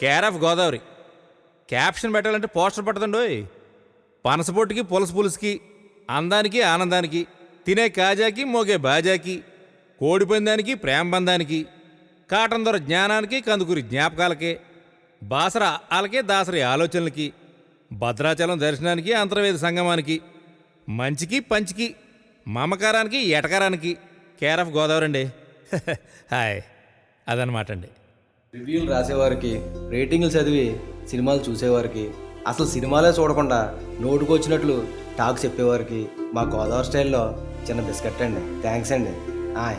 Care of Godavari caption పెట్టాలంటే poster పట్టదండోయ్ పనసపొట్టుకి పులస పులుసుకి అందానికి ఆనందానికి తినే కాజాకి మోగే బాజాకి కోడిపందానికి ప్రేమ బంధానికి కాటన్ దొర జ్ఞానానికి కందుకూరి జ్ఞాపకాలకే బాసర ఆలకే దాసరి ఆలోచనలకి భద్రాచలం దర్శనానికి అంతర్వేద సంగమానికి మంచికి పంచికి మమకారానికి ఎటకారానికి కేర్ ఆఫ్ గోదావరి అండి. హాయ్. అదనమాట అండి రివ్యూలు రాసేవారికి రేటింగ్లు చదివి సినిమాలు చూసేవారికి అసలు సినిమాలే చూడకుండా నోటుకు వచ్చినట్లు టాక్ చెప్పేవారికి మా గోదావరి స్టైల్లో చిన్న బిస్కెట్ అండి. థ్యాంక్స్ అండి. ఆయ్.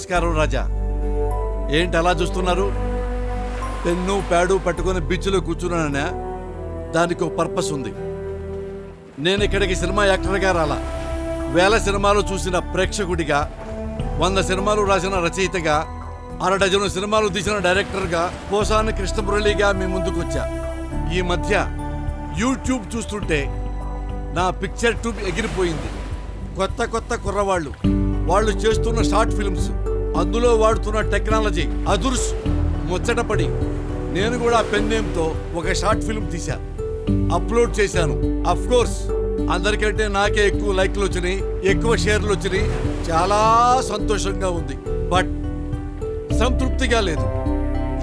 నమస్కారం రాజా. ఏంటి అలా చూస్తున్నారు? పెన్ను ప్యాడు పట్టుకొని బీచ్లో కూర్చున్నాననే. దానికి ఒక పర్పస్ ఉంది. నేను ఇక్కడికి సినిమా యాక్టర్గా రాలా. వేల సినిమాలు చూసిన ప్రేక్షకుడిగా వంద సినిమాలు రాసిన రచయితగా అర డజను సినిమాలు తీసిన డైరెక్టర్గా పోసాని కృష్ణమురళిగా మీ ముందుకొచ్చా. ఈ మధ్య యూట్యూబ్ చూస్తుంటే నా పిక్చర్ ట్యూబ్ ఎగిరిపోయింది. కొత్త కొత్త కుర్రవాళ్ళు. వాళ్ళు చేస్తున్న షార్ట్ ఫిల్మ్స్. అందులో వాడుతున్న టెక్నాలజీ అదుర్స్ ముచ్చటపడి. నేను కూడా పెన్ నేమ్తో ఒక షార్ట్ ఫిల్మ్ తీశాను అప్లోడ్ చేశాను. అఫ్ కోర్స్ అందరికంటే నాకే ఎక్కువ లైక్లు వచ్చినాయి ఎక్కువ షేర్లు వచ్చినాయి. చాలా సంతోషంగా ఉంది. బట్ సంతృప్తిగా లేదు.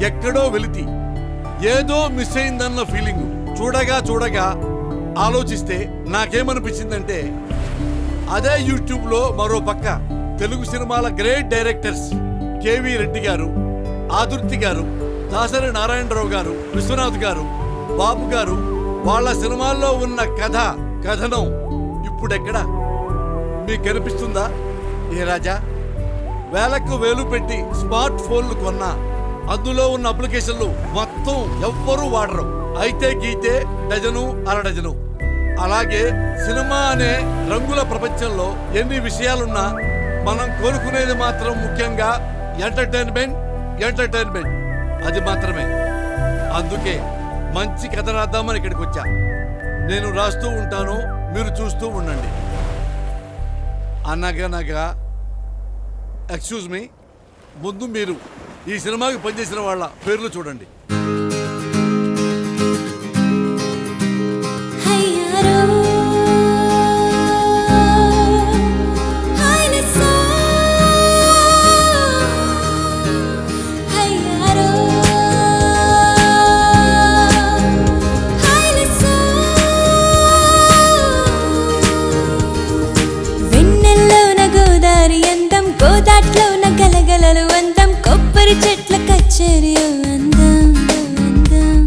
ఎక్కడో వెలితి. ఏదో మిస్ అయిందన్న ఫీలింగ్ చూడగా చూడగా ఆలోచిస్తే నాకేమనిపించిందంటే అదే యూట్యూబ్లో మరో పక్క. తెలుగు సినిమాల గ్రేట్ డైరెక్టర్స్ కేవి రెడ్డి గారు ఆదుర్తి గారు దాసరి నారాయణరావు గారు విశ్వనాథ్ గారు బాబు గారు వాళ్ళ సినిమాల్లో ఉన్న కథ కథనం ఇప్పుడెక్కడ? మీకు కనిపిస్తుందా? ఏ రాజా? వేలకు వేలు పెట్టి స్మార్ట్ ఫోన్లు కొన్నా అందులో ఉన్న అప్లికేషన్లు మొత్తం ఎవ్వరూ వాడరు. అయితే గీతే డజను అర డజను అలాగే సినిమా అనే రంగుల ప్రపంచంలో ఎన్ని విషయాలున్నా మనం కోరుకునేది మాత్రం ముఖ్యంగా ఎంటర్టైన్మెంట్ ఎంటర్టైన్మెంట్ అది మాత్రమే. అందుకే మంచి కథ రాద్దామని ఇక్కడికి వచ్చా. నేను రాస్తూ ఉంటాను మీరు చూస్తూ ఉండండి. అనగనగా ఎక్స్క్యూజ్ మీ ముందు మీరు ఈ సినిమాకి పనిచేసిన వాళ్ళ పేర్లు చూడండి. చెట్ల కచ్చేరి అందం అందం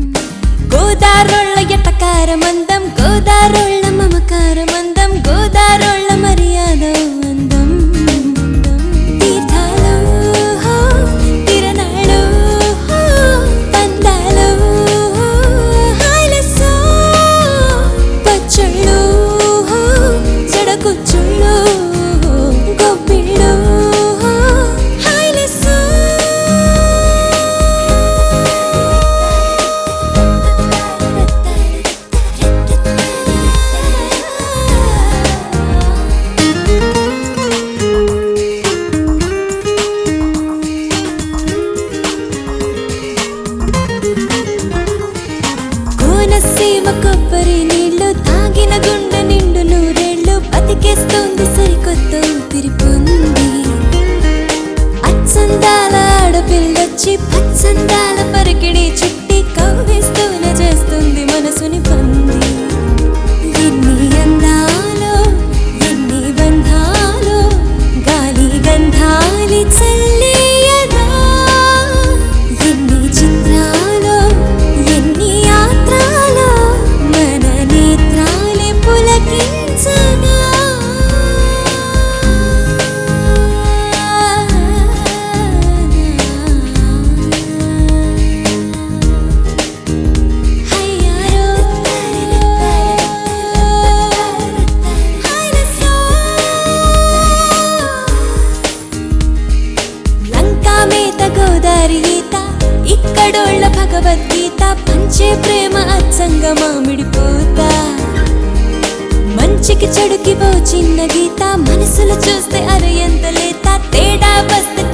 గోదారిత ఇక్కడోళ్ళ భగవద్గీత పంచే ప్రేమ అచ్చంగా మామిడి పూత మంచికి చెడుకి పో చిన్న గీత మనసులు చూస్తే అరయంత లేత తేడా వస్తే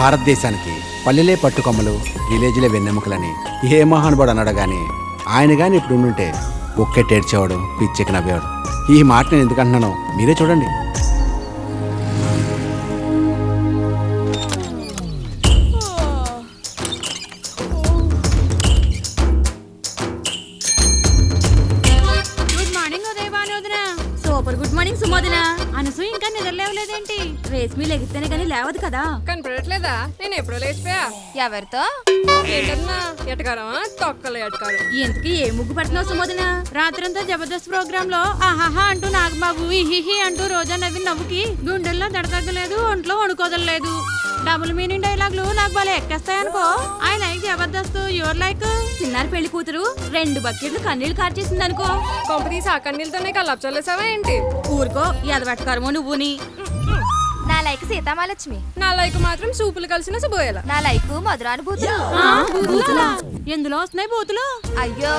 భారతదేశానికి పల్లెలే పట్టుకొమ్మలు విలేజ్లే వెన్నెముకలని ఏ మహానుభావుడు అన్నాడు కానీ ఆయన కానీ ఇప్పుడు ఉండుంటే ఒక్కెట్టేడ్చేవాడు పిచ్చెక్కి నవ్వేవాడు ఈ మాట నేను ఎందుకంటున్నానో మీరే చూడండి. నిద్రలేవలేదేంటి రేస్మి లెగిస్తేనే కానీ లేవదు కదా. కనపడట్లేదా? నేను ఎప్పుడో లేచిపోయా. ఎవరితో? ఏంటన్నా ఎటకారమా తొక్కలు ఎటకారం. ఎందుకు ఏ ముగ్గు పడుతున్నావు సుమోదన? రాత్రంతా జబర్దస్త్ ప్రోగ్రామ్లో ఆహాహా అంటూ నాగబాబు ఇహిహి అంటూ రోజా నవ్వి నవ్వుకి గుండెల్లో దడతగ్గలేదు ఒంట్లో వణుకోదలేదు డబుల్ మీనింగ్ డైలాగులు నాకు బాగా ఎక్కేస్తాయనుకో. I like Jabardasth. Your like Chinnari Pelli Kuthuru రెండు బకెట్లు కన్నీళ్ళు కార్చేసింది అనుకో కొంప తీసి ఆ కన్నీళ్ళతోనే కల్లాపు చల్లేసావా ఏంటి? ఊరుకో ఎదవెట్టకరమో నువ్వుని. నా లైక్ సీతామాలక్ష్మి నా లైక్ మాత్రం సూపులు కలిసిన శుభోయల నా లైక్ మధురానుభూతులు? ఎందులో వస్తున్నాయి బూతులు? అయ్యో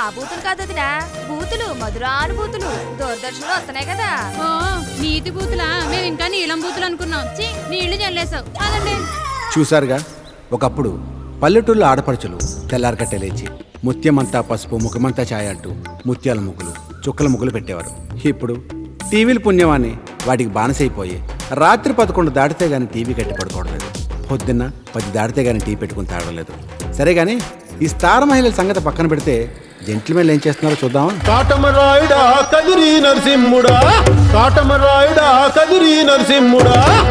ఆ బూతులు కాదు వదినా. బూతులు మధురానుభూతులు దూరదర్శన్లో వస్తున్నాయి కదా. ఓ నీతి బూతులా? మేము ఇంకా నీలం బూతులు అనుకున్నాం. ఛీ, నీళ్ళు చల్లేసావు అదండి చూశారుగా? ఒకప్పుడు పల్లెటూళ్ళ ఆడపడుచులు తెల్లారకట్టే లేచి ముత్యమంతా పసుపు ముఖమంతా ఛాయ అంటూ ముత్యాల ముగ్గులు చుక్కల ముగ్గులు పెట్టేవారు. ఇప్పుడు టీవీలు పుణ్యమాని వాటికి బానిసైపోయి. రాత్రి పదకొండు దాటితే గానీ టీవీ కట్టి పడుకోవడం లేదు. పొద్దున్న పది దాటితే గానీ టీ పెట్టుకుని తాగడం సరే కానీ ఈ స్టార్ మహిళల సంగతి పక్కన పెడితే జెంట్లమెన్లు ఏం చేస్తున్నారో చూద్దామా? కాటమరాయుడా కదిరి నరసింహుడా. కాటమరాయుడా కదిరి నరసింహుడా.